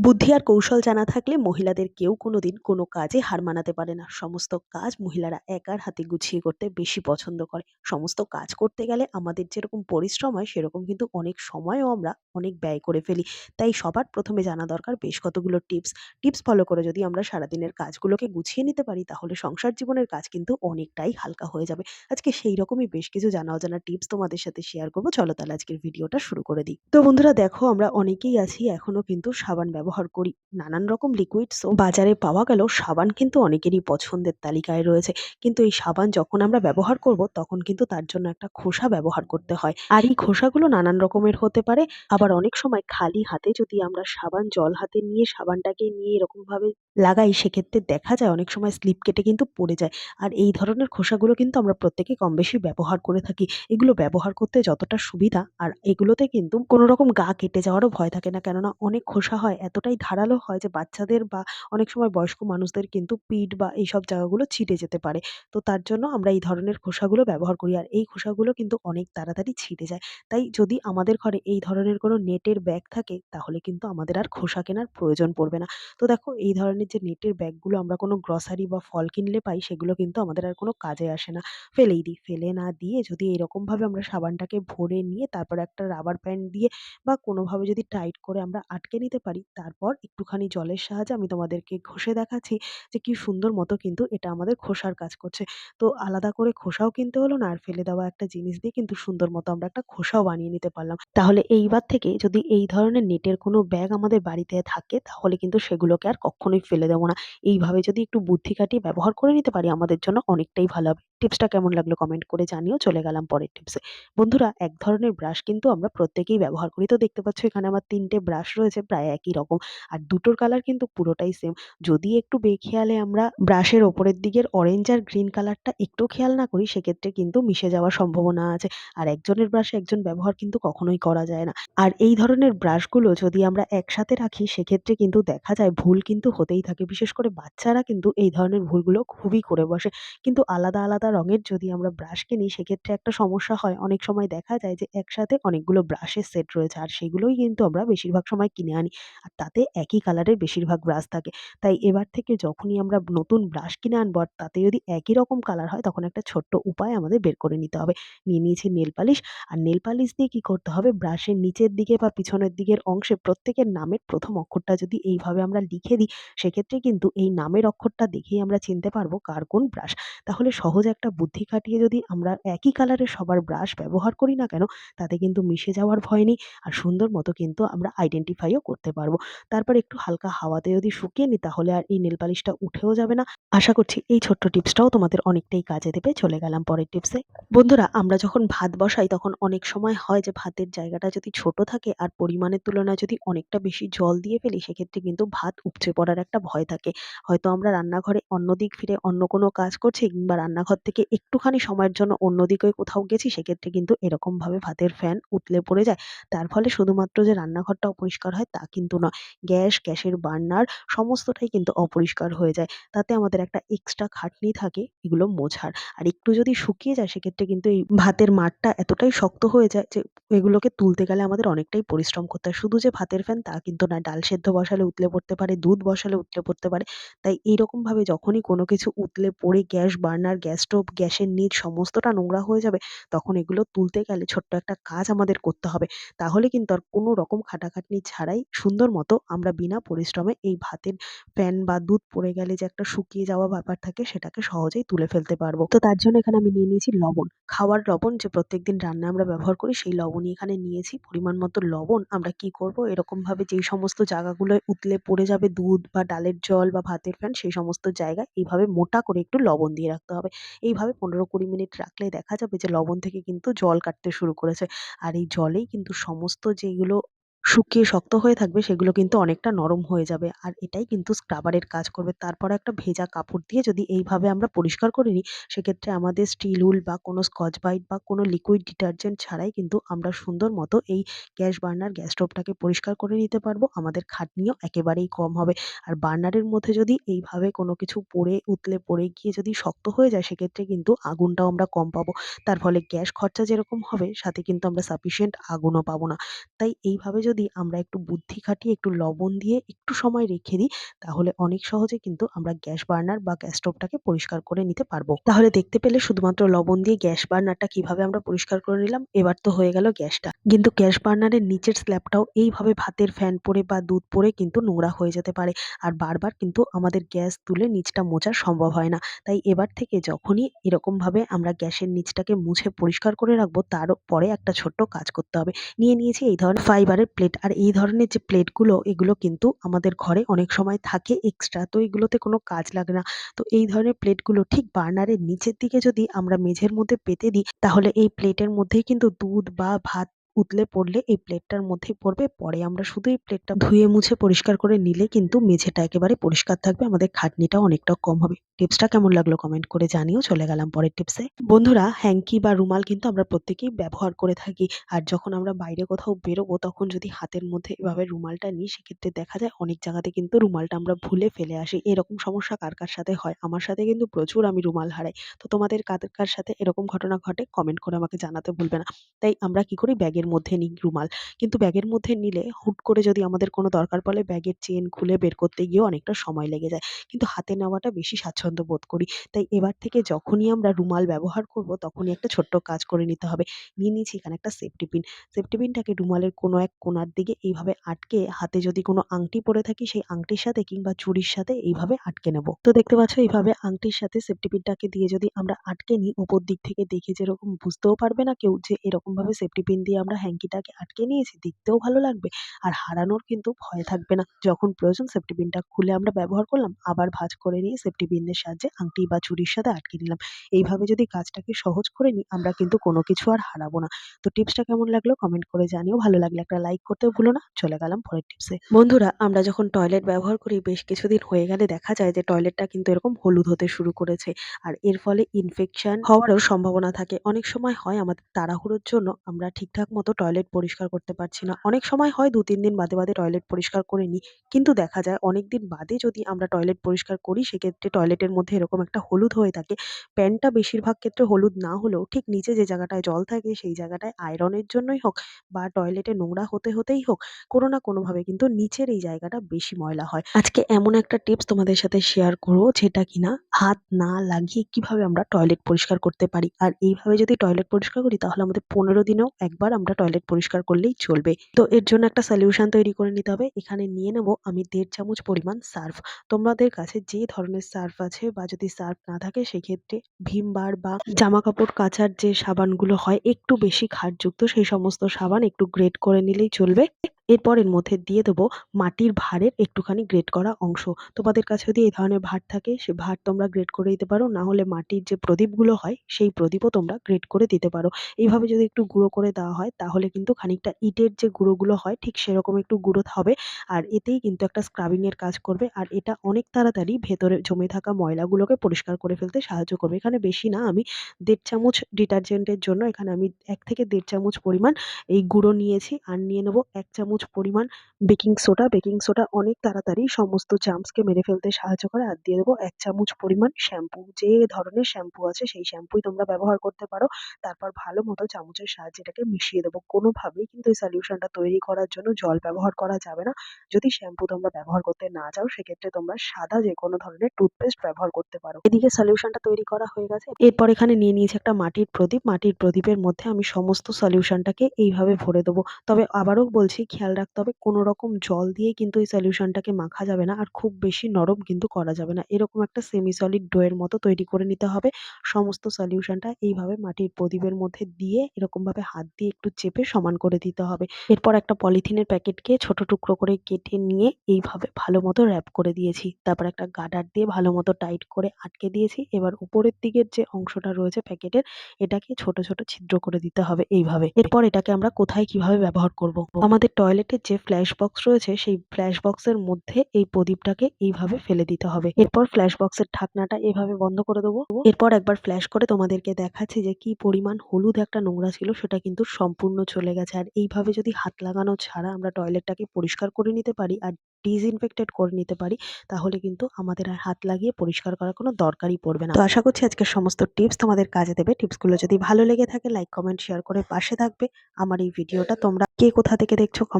বুদ্ধি আর কৌশল জানা থাকলে মহিলাদের কেউ কোনোদিন কোনো কাজে হার মানাতে পারে না। সমস্ত কাজ মহিলারা একার হাতে গুছিয়ে করতে বেশি পছন্দ করে। সমস্ত কাজ করতে গেলে আমাদের যেরকম পরিশ্রম হয়, সেরকম কিন্তু অনেক সময়ও আমরা অনেক ব্যয় করে ফেলি। তাই সবার প্রথমে জানা দরকার বেশ কতগুলো টিপস। টিপস ফলো করে যদি আমরা সারাদিনের কাজগুলোকে গুছিয়ে নিতে পারি, তাহলে সংসার জীবনের কাজ কিন্তু অনেকটাই হালকা হয়ে যাবে। আজকে সেই রকমই বেশ কিছু জানা অজানা টিপস তোমাদের সাথে শেয়ার করব চলো তাহলে আজকের ভিডিওটা শুরু করে দিই। তো বন্ধুরা, দেখো আমরা অনেকেই আছি, এখনও কিন্তু সাবান ব্যবহার করি। নানান রকম লিকুইডসও বাজারে পাওয়া গেলেও সাবান কিন্তু অনেকেরই পছন্দের তালিকায় রয়েছে। কিন্তু এই সাবান যখন আমরা ব্যবহার করব, তখন কিন্তু তার জন্য একটা খোসা ব্যবহার করতে হয়। আর এই খোসাগুলো নানান রকমের হতে পারে। আবার অনেক সময় খালি হাতে যদি আমরা সাবান জল হাতে নিয়ে সাবানটাকে নিয়ে এরকমভাবে লাগাই, সেক্ষেত্রে দেখা যায় অনেক সময় স্লিপ কেটে কিন্তু পড়ে যায়। আর এই ধরনের খোসাগুলো কিন্তু আমরা প্রত্যেকে কম বেশি ব্যবহার করে থাকি। এগুলো ব্যবহার করতে যতটা সুবিধা, আর এগুলোতে কিন্তু কোনো রকম গা কেটে যাওয়ারও ভয় থাকে না। কেননা অনেক খোসা হয় এতটাই ধারালো হয় যে বাচ্চাদের বা অনেক সময় বয়স্ক মানুষদের কিন্তু পিঠ বা এইসব জায়গাগুলো ছিঁড়ে যেতে পারে। তো তার জন্য আমরা এই ধরনের খোসাগুলো ব্যবহার করি। আর এই খোসাগুলো কিন্তু অনেক তাড়াতাড়ি ছিঁড়ে যায়। তাই যদি আমাদের ঘরে এই ধরনের কোনো নেটের ব্যাগ থাকে, তাহলে কিন্তু আমাদের আর খোসা কেনার প্রয়োজন পড়বে না। তো দেখো, এই ধরনের যে নেটের ব্যাগগুলো আমরা কোনো গ্রসারি বা ফল কিনলে পাই, সেগুলো কিন্তু আমাদের আর কোনো কাজে আসে না। ফেলেই দিই। ফেলে না দিয়ে যদি এরকমভাবে আমরা সাবানটাকে ভরে নিয়ে তারপর একটা রাবার ব্যান্ড দিয়ে বা কোনোভাবে যদি টাইট করে আমরা আটকে নিতে পারি তারপর একটুখানি জলের সাহায্যে আমি তোমাদেরকে ঘষে দেখাচ্ছি যে কি সুন্দর মতো কিন্তু এটা আমাদের খোসার কাজ করছে। তো আলাদা করে খোসাও কিনতে হলো না, আর ফেলে দেওয়া একটা জিনিস দিয়ে কিন্তু সুন্দর মতো আমরা একটা খোসাও বানিয়ে নিতে পারলাম। তাহলে এইবার থেকে যদি এই ধরনের নেটের কোনো ব্যাগ আমাদের বাড়িতে থাকে, তাহলে কিন্তু সেগুলোকে আর কখনোই ফেলে দেবো না। এইভাবে যদি একটু বুদ্ধি খাটিয়ে ব্যবহার করে নিতে পারি, আমাদের জন্য অনেকটাই ভালো হবে। টিপসটা কেমন লাগল কমেন্ট করে জানিও। চলে গেলাম পরের টিপসে। বন্ধুরা এক ধরনের ব্রাশ কিন্তু আমরা প্রত্যেকেই ব্যবহার করি। তো দেখতে পাচ্ছ এখানে আমার তিনটে ব্রাশ রয়েছে প্রায় একই রকম। আর দুটোর কালার কিন্তু পুরোটাই সেম। যদি একটু বেখেয়ালে আমরা ব্রাশের ওপরের দিকের অরেঞ্জ আর গ্রিন কালারটা একটু খেয়াল না করি সেক্ষেত্রে কিন্তু মিশে যাওয়ার সম্ভাবনা আছে। আর একজনের ব্রাশে একজন ব্যবহার কিন্তু কখনোই করা যায় না। আর এই ধরনের ব্রাশগুলো যদি আমরা একসাথে রাখি সেক্ষেত্রে কিন্তু দেখা যায় ভুল কিন্তু হতেই থাকে। বিশেষ করে বাচ্চারা কিন্তু এই ধরনের ভুলগুলো খুবই করে বসে। কিন্তু আলাদা, আলাদা রঙের যদি আমরা ব্রাশ কিনি, সেক্ষেত্রে একটা সমস্যা হয়। অনেক সময় দেখা যায় যে, একসাথে অনেকগুলো ব্রাশের সেট রয়েছে। আর সেগুলোই কিন্তু আমরা বেশিরভাগ সময় কিনে আনি। আর তাতে একই কালারের বেশিরভাগ ব্রাশ থাকে। তাই এবার থেকে যখনই আমরা নতুন ব্রাশ কিনে আনব, আর তাতে যদি একই রকম কালার হয়, তখন একটা ছোট্ট উপায় আমাদের বের করে নিতে হবে। নিয়ে নিয়েছি নেল পালিশ। আর নেল পালিশ দিয়ে কী করতে হবে ব্রাশের নিচের দিকে বা পিছনের দিকের অংশে প্রত্যেকের নামের প্রথম অক্ষরটা যদি এইভাবে আমরা লিখে দিই, সেক্ষেত্রে কিন্তু এই নামের অক্ষরটা দেখেই আমরা চিনতে পারব কার কোন ব্রাশ। তাহলে সহজ একটা বুদ্ধি খাটিয়ে যদি আমরা একই কালারের সবার ব্রাশ ব্যবহার করি না কেন, তাতে কিন্তু মিশে যাওয়ার ভয় নেই। আর সুন্দর মতো কিন্তু আমরা আইডেন্টিফাইও করতে পারব। তারপর একটু হালকা হাওয়াতে যদি শুকিয়ে নিই তাহলে আর এই নেল পালিশটা উঠেও যাবে না। আশা করছি এই ছোট্ট টিপসটাও তোমাদের অনেকটাই কাজে দেবে। চলে গেলাম পরের টিপসে। বন্ধুরা আমরা যখন ভাত বসাই তখন অনেক সময় হয় যে ভাতের জায়গাটা যদি ছোট থাকে আর পরিমাণের তুলনায় যদি অনেকটা বেশি জল দিয়ে ফেলি সেক্ষেত্রে কিন্তু ভাত উপচে পড়ার একটা ভয় থাকে। হয়তো আমরা রান্নাঘরে অন্যদিক ফিরে অন্য কোনো কাজ করছি কিংবা রান্নাঘর থেকে একটুখানি সময়ের জন্য অন্যদিকে কোথাও গেছি সেক্ষেত্রে কিন্তু এরকমভাবে ভাতের ফ্যান উতলে পড়ে যায়। তার ফলে শুধুমাত্র যে রান্নাঘরটা অপরিষ্কার হয় তা কিন্তু নয়। গ্যাস, গ্যাসের বার্নার সমস্তটাই কিন্তু অপরিষ্কার হয়ে যায়। তাতে আমাদের একটা এক্সট্রা খাটনি থাকে এগুলো মোছার। আর একটু যদি শুকিয়ে যায় সেক্ষেত্রে কিন্তু এই ভাতের মাড়টা এতটাই শক্ত হয়ে যায় যে এগুলোকে তুলতে গেলে আমাদের অনেকটাই পরিশ্রম করতে হয়। শুধু যে ভাতের ফ্যান তা কিন্তু নয়। ডাল সেদ্ধ বসালে উতলে পড়তে পারে, দুধ বসালে উতলে পড়তে পারে। তাই এইরকমভাবে যখনই কোনো কিছু উতলে পড়ে গ্যাস বার্নার, গ্যাস স্টোভ, গ্যাসের নিচ সমস্তটা নোংরা হয়ে যাবে তখন এগুলো তুলতে গেলে ছোট্ট একটা কাজ আমাদের করতে হবে। তাহলে কিন্তু আর কোনো রকম খাটাখাটনি ছাড়াই সুন্দর মতো আমরা বিনা পরিশ্রমে এই ভাতের ফ্যান বা দুধ পড়ে গেলে যে একটা শুকিয়ে যাওয়া ব্যাপার থাকে সেটাকে সহজেই তুলে ফেলতে পারব। তো তার জন্য এখানে আমি নিয়ে নিয়েছি লবণ। খাওয়ার লবণ যে প্রত্যেকদিন রান্না আমরা ব্যবহার করি সেই লবণই এখানে নিয়েছি। পরিমাণ মতো লবণ আমরা কি করব এরকমভাবে যেই সমস্ত জায়গাগুলোয় উতলে পড়ে যাবে দুধ বা ডালের জল বা ভাতের ফ্যান সেই সমস্ত জায়গায় এইভাবে মোটা করে একটু লবণ দিয়ে রাখতে হবে। এইভাবে ১৫-২০ মিনিট রাখলে দেখা যাবে যে লবণ থেকে কিন্তু জল কাটতে শুরু করেছে। আর এই জলেই কিন্তু সমস্ত যেইগুলো শুকিয়ে শক্ত হয়ে থাকবে সেগুলো কিন্তু অনেকটা নরম হয়ে যাবে। আর এটাই কিন্তু স্ক্রাবারের কাজ করবে। তারপর একটা ভেজা কাপড় দিয়ে যদি এইভাবে আমরা পরিষ্কার করে নিই সেক্ষেত্রে আমাদের স্টিল উল বা কোনো স্কচ বাইট বা কোনো লিকুইড ডিটারজেন্ট ছাড়াই কিন্তু আমরা সুন্দর মতো এই গ্যাস বার্নার, গ্যাস স্টোভটাকে পরিষ্কার করে নিতে পারব। আমাদের খাটনিও একেবারেই কম হবে। আর বার্নারের মধ্যে যদি এইভাবে কোনো কিছু পড়ে উতলে পড়ে গিয়ে যদি শক্ত হয়ে যায় সেক্ষেত্রে কিন্তু আগুনটাও আমরা কম পাবো। তার ফলে গ্যাস খরচা যেরকম হবে সাথে কিন্তু আমরা সাফিসিয়েন্ট আগুনও পাবো না। তাই এইভাবে যদি আমরা একটু বুদ্ধি খাটিয়ে, একটু লবণ দিয়ে একটু সময় রেখে দিই, তাহলে অনেক সহজে কিন্তু আমরা গ্যাস বার্নার বা গ্যাস স্টোভটাকে পরিষ্কার করে নিতে পারব। তাহলে দেখতে পেলে শুধুমাত্র লবণ দিয়ে গ্যাস বার্নারটা কীভাবে আমরা পরিষ্কার করে নিলাম, এবার তো হয়ে গেল গ্যাসটা। কিন্তু গ্যাস বার্নারের নিচের স্ল্যাবটাও এইভাবে ভাতের ফ্যান পরে বা দুধ পরে কিন্তু নোংরা হয়ে যেতে পারে। আর বারবার কিন্তু আমাদের গ্যাস তুলে নিচটা মোছা সম্ভব হয় না। তাই এবার থেকে যখনই এরকমভাবে আমরা গ্যাসের নিচটাকে মুছে পরিষ্কার করে রাখব তার পরে একটা ছোট্ট কাজ করতে হবে। নিয়ে নিয়েছি এই ধরনের ফাইবারের প্লেট আর এই ধরনের যে প্লেটগুলো এগুলো কিন্তু আমাদের ঘরে অনেক সময় থাকে এক্সট্রা তো এগুলোতে কোনো কাজ লাগে না। তো এই ধরনের প্লেটগুলো ঠিক বার্নারের নিচের দিকে যদি আমরা মেঝের মধ্যে পেতে দিই, তাহলে এই প্লেটের মধ্যেই কিন্তু দুধ বা ভাত উতলে পড়লে এই প্লেটটার মধ্যেই পড়বে। পরে আমরা শুধু এই প্লেটটা ধুয়ে মুছে পরিষ্কার করে নিলে কিন্তু মেঝেটা একেবারে পরিষ্কার থাকবে। আমাদের খাটনিটাও অনেকটা কম হবে। টিপসটা কেমন লাগল কমেন্ট করে জানিও, চলে গেলাম পরের টিপসে বন্ধুরা হ্যাঙ্কি বা রুমাল কিন্তু আমরা প্রত্যেকেই ব্যবহার করে থাকি। আর যখন আমরা বাইরে কোথাও বেরোবো, তখন যদি হাতের মধ্যে এভাবে রুমালটা নিই, সেক্ষেত্রে দেখা যায় অনেক জায়গাতে কিন্তু রুমালটা আমরা ভুলে ফেলে আসি। এরকম সমস্যা কার কার সাথে হয়? আমার সাথে কিন্তু প্রচুর আমি রুমাল হারাই। তো তোমাদের কাদের কার সাথে এরকম ঘটনা ঘটে কমেন্ট করে আমাকে জানাতে ভুলবে না। তাই আমরা কি করি? ব্যাগের মধ্যে নিই রুমাল কিন্তু ব্যাগের মধ্যে নিলে হুট করে যদি আমাদের কোনো দরকার পড়ে ব্যাগের চেন খুলে বের করতে গিয়েও অনেকটা সময় লেগে যায়। কিন্তু হাতে নেওয়াটা বেশি স্বাচ্ছন্দ্য বোধ করি। তাই এবার থেকে যখনই আমরা রুমাল ব্যবহার করব, তখনই একটা ছোট্ট কাজ করে নিতে হবে। নিয়ে নিয়েছি এখানে একটা সেফটি পিন সেফটি পিনটাকে রুমালের কোনো এক কোণার দিকে এইভাবে আটকে, হাতে যদি কোনো আংটি পরে থাকি, সেই আংটির সাথে কিংবা চুরির সাথে এইভাবে আটকে নেব। তো দেখতে পাচ্ছ, এইভাবে আংটির সাথে সেফটি পিনটাকে দিয়ে যদি আমরা আটকে নিই, উপর দিক থেকে দেখে যেরকম বুঝতেও পারবে না কেউ যে এরকমভাবে সেফটি পিন দিয়ে আমরা হ্যাঙ্কিটাকে আটকে নিয়েছি, দেখতেও ভালো লাগবে। আর হারানোর কিন্তু ভয় থাকবে না। যখন প্রয়োজন সেফটি পিনটা খুলে আমরা ব্যবহার করলাম, আবার ভাঁজ করে নিয়ে সেফটি পিনের সাহায্যে আংটি বা চুড়ির সাথে আটকে নিলাম এইভাবে যদি কাজটাকে সহজ করে নিই, আমরা কিন্তু কোনো কিছু আর হারাবো না। তো টিপসটা কেমন লাগল কমেন্ট করে জানিও। ভালো লাগলে একটা লাইক করতে ভুলো না। চলে গেলাম পরের টিপসে। বন্ধুরা, আমরা যখন টয়লেট ব্যবহার করি, বেশ কিছুদিন হয়ে গেলে দেখা যায় যে টয়লেটটা কিন্তু এরকম হলুদ হতে শুরু করেছে। আর এর ফলে ইনফেকশন হওয়ারও সম্ভাবনা থাকে। অনেক সময় হয় আমাদের তাড়াহুড়োর জন্য আমরা ঠিকঠাক মতো টয়লেট পরিষ্কার করতে পারছি না। অনেক সময় হয় দু তিন দিন বাদে বাদে টয়লেট পরিষ্কার করে নিই। কিন্তু দেখা যায় অনেক দিন বাদে যদি আমরা টয়লেট পরিষ্কার করি, সেক্ষেত্রে টয়লেটের মধ্যে এরকম একটা হলুদ হয়ে থাকে প্যান্টটা বেশিরভাগ ক্ষেত্রে হলুদ না হলেও ঠিক নিচে যে জায়গাটায় জল থাকে সেই জায়গাটায় আয়রনের জন্যই হোক বা টয়লেটে নোংরা হতে হতেই হোক, কোনো না কোনোভাবে কিন্তু নিচের এই জায়গাটা বেশি ময়লা হয়। আজকে এমন একটা টিপস তোমাদের সাথে শেয়ার করব যেটা কিনা হাত না লাগিয়ে কীভাবে আমরা টয়লেট পরিষ্কার করতে পারি। আর এইভাবে যদি টয়লেট পরিষ্কার করি তাহলে আমাদের পনেরো দিনেও একবার আমরা টয়লেট পরিষ্কার করলেই চলবে। তো এর জন্য একটা সলিউশন তৈরি করে নিতে হবে। এখানে নিয়ে নেব আমি দেড় চামচ পরিমাণ সার্ফ। তোমাদের কাছে যে ধরনের সার্ফ আছে বা যদি সার্ফ না থাকে, সেক্ষেত্রে ভীম বার বা জামা কাপড় কাচার যে সাবানগুলো হয়, একটু বেশি ক্ষারযুক্ত সেই সমস্ত সাবান একটু গ্রেট করে নিলেই চলবে। এরপর এর মধ্যে দিয়ে দেবো মাটির ভাঁড়ের একটুখানি গ্রেট করা অংশ। তোমাদের কাছে যদি এই ধরনের ভাঁড় থাকে, সে ভাঁড় তোমরা গ্রেট করে দিতে পারো, না হলে মাটির যে প্রদীপগুলো হয়, সেই প্রদীপও তোমরা গ্রেট করে দিতে পারো। এইভাবে যদি একটু গুঁড়ো করে দেওয়া হয়, তাহলে কিন্তু খানিকটা ইটের যে গুঁড়োগুলো হয়, ঠিক সেরকম একটু গুঁড়ো হবে। আর এতেই কিন্তু একটা স্ক্রাবিংয়ের কাজ করবে। আর এটা অনেক তাড়াতাড়ি ভেতরে জমে থাকা ময়লাগুলোকে পরিষ্কার করে ফেলতে সাহায্য করবে। এখানে বেশি না, আমি দেড় চামচ ডিটারজেন্টের জন্য এখানে আমি এক থেকে দেড় চামচ পরিমাণ এই গুঁড়ো নিয়েছি। আর নিয়ে নেব এক চামচ পরিমাণ বেকিং সোডা। বেকিং সোডা অনেক তাড়াতাড়ি সমস্ত জার্মসকে মেরে ফেলতে সাহায্য করে। আর দিয়ে দেবো এক চামচ পরিমাণ শ্যাম্পু যে ধরনের শ্যাম্পু আছে সেই শ্যাম্পুই তোমরা ব্যবহার করতে পারো। তারপর ভালো মতো চামচের সাহায্যে এটাকে মিশিয়ে দেবো। কোনোভাবেই কিন্তু এই সলিউশনটা তৈরি করার জন্য জল ব্যবহার করা যাবে না। যদি শ্যাম্পু তোমরা ব্যবহার করতে না চাও, সেক্ষেত্রে তোমরা সাদা যে কোনো ধরনের টুথপেস্ট ব্যবহার করতে পারো। এদিকে সলিউশনটা তৈরি করা হয়ে গেছে। এরপর এখানে নিয়ে নিয়েছি একটা মাটির প্রদীপ। মাটির প্রদীপের মধ্যে আমি সমস্ত সলিউশনটাকে এইভাবে ভরে দেবো। তবে আবারও বলছি, খেয়াল রাখতে হবে। কোনো রকম জল দিয়ে কিন্তু এই সলিউশনটাকে মাখা যাবে না। আর খুব বেশি নরম কিন্তু করা যাবে না। এরকম একটা সেমি সলিড ডোয়ের মতো তৈরি করে নিতে হবে। সমস্ত সলিউশনটা এইভাবে মাটির প্রদীপের মধ্যে দিয়ে এরকমভাবে হাত দিয়ে একটু চেপে সমান করে দিতে হবে। এরপর একটা পলিথিনের প্যাকেটকে ছোট টুকরো করে কেটে নিয়ে এইভাবে ভালো মতো র্যাপ করে দিয়েছি। তারপর একটা গাডার দিয়ে ভালো মতো টাইট করে আটকে দিয়েছি। এবার উপরের দিকের যে অংশটা রয়েছে প্যাকেটের, এটাকে ছোট ছোট ছিদ্র করে দিতে হবে এইভাবে। এরপর এটাকে আমরা কোথায় কীভাবে ব্যবহার করব? আমাদের টয়লেটের যে ফ্ল্যাশ বক্স রয়েছে, সেই ফ্ল্যাশ বক্সের মধ্যে এই প্রদীপটাকে এইভাবে ফেলে দিতে হবে। এরপর ফ্ল্যাশ বক্সের ঢাকনাটা এভাবে বন্ধ করে দেবো। এরপর একবার ফ্ল্যাশ করে তোমাদেরকে দেখাচ্ছি যে কি পরিমাণ হলুদ একটা নোংরা ছিল, সেটা কিন্তু সম্পূর্ণ চলে গেছে। আর এইভাবে যদি হাত লাগানো ছাড়া আমরা টয়লেটটাকে পরিষ্কার করে নিতে পারি আর ডিসইনফেক্টেড করে নিতে পারি, তাহলে কিন্তু আমাদের আর হাত লাগিয়ে পরিষ্কার করার কোনো দরকারই পড়বে না। তো আশা করছি আজকের সমস্ত টিপস তোমাদের কাজে দেবে। টিপসগুলো যদি ভালো লেগে থাকে লাইক কমেন্ট শেয়ার করে পাশে থাকবে। আমার এই ভিডিওটা তোমরা কে কোথা থেকে দেখছ কমেন্ট